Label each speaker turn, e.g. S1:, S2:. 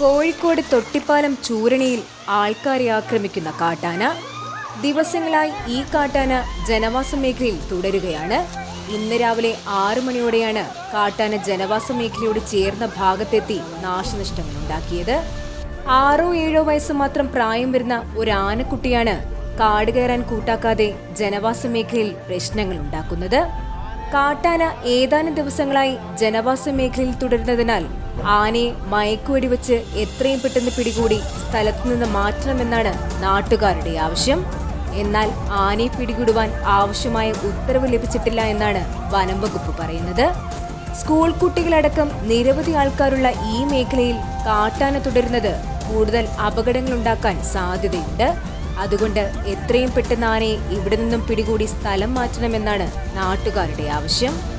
S1: കോഴിക്കോട് തൊട്ടിപ്പാലം ചൂരണിയിൽ ആൾക്കാരെ ആക്രമിക്കുന്ന കാട്ടാന. ദിവസങ്ങളായി ഈ കാട്ടാന ജനവാസ മേഖലയിൽ തുടരുകയാണ്. ഇന്ന് രാവിലെ ആറു മണിയോടെയാണ് കാട്ടാന ജനവാസ മേഖലയോട് ചേർന്ന ഭാഗത്തെത്തി നാശനഷ്ടങ്ങൾ ഉണ്ടാക്കിയത് ആറോ ഏഴോ വയസ്സ് മാത്രം പ്രായം വരുന്ന ഒരു ആനക്കുട്ടിയാണ് കാട് കയറാൻ കൂട്ടാക്കാതെ ജനവാസ മേഖലയിൽ പ്രശ്നങ്ങൾ ഉണ്ടാക്കുന്നത്. കാട്ടാന ഏതാനും ദിവസങ്ങളായി ജനവാസ മേഖലയിൽ തുടരുന്നതിനാൽ ആനയെ മയക്കുവെടി വെച്ച് എത്രയും പെട്ടെന്ന് പിടികൂടി സ്ഥലത്തു നിന്ന് മാറ്റണമെന്നാണ് നാട്ടുകാരുടെ ആവശ്യം. എന്നാൽ ആനയെ പിടികൂടുവാൻ ആവശ്യമായ ഉത്തരവ് ലഭിച്ചിട്ടില്ല എന്നാണ് വനം വകുപ്പ് പറയുന്നത്. സ്കൂൾ കുട്ടികളടക്കം നിരവധി ആൾക്കാരുള്ള ഈ മേഖലയിൽ കാട്ടാന തുടരുന്നത് കൂടുതൽ അപകടങ്ങൾ ഉണ്ടാക്കാൻ സാധ്യതയുണ്ട്. അതുകൊണ്ട് എത്രയും പെട്ടെന്ന് ആനയെ ഇവിടെ നിന്നും പിടികൂടി സ്ഥലം മാറ്റണമെന്നാണ് നാട്ടുകാരുടെ ആവശ്യം.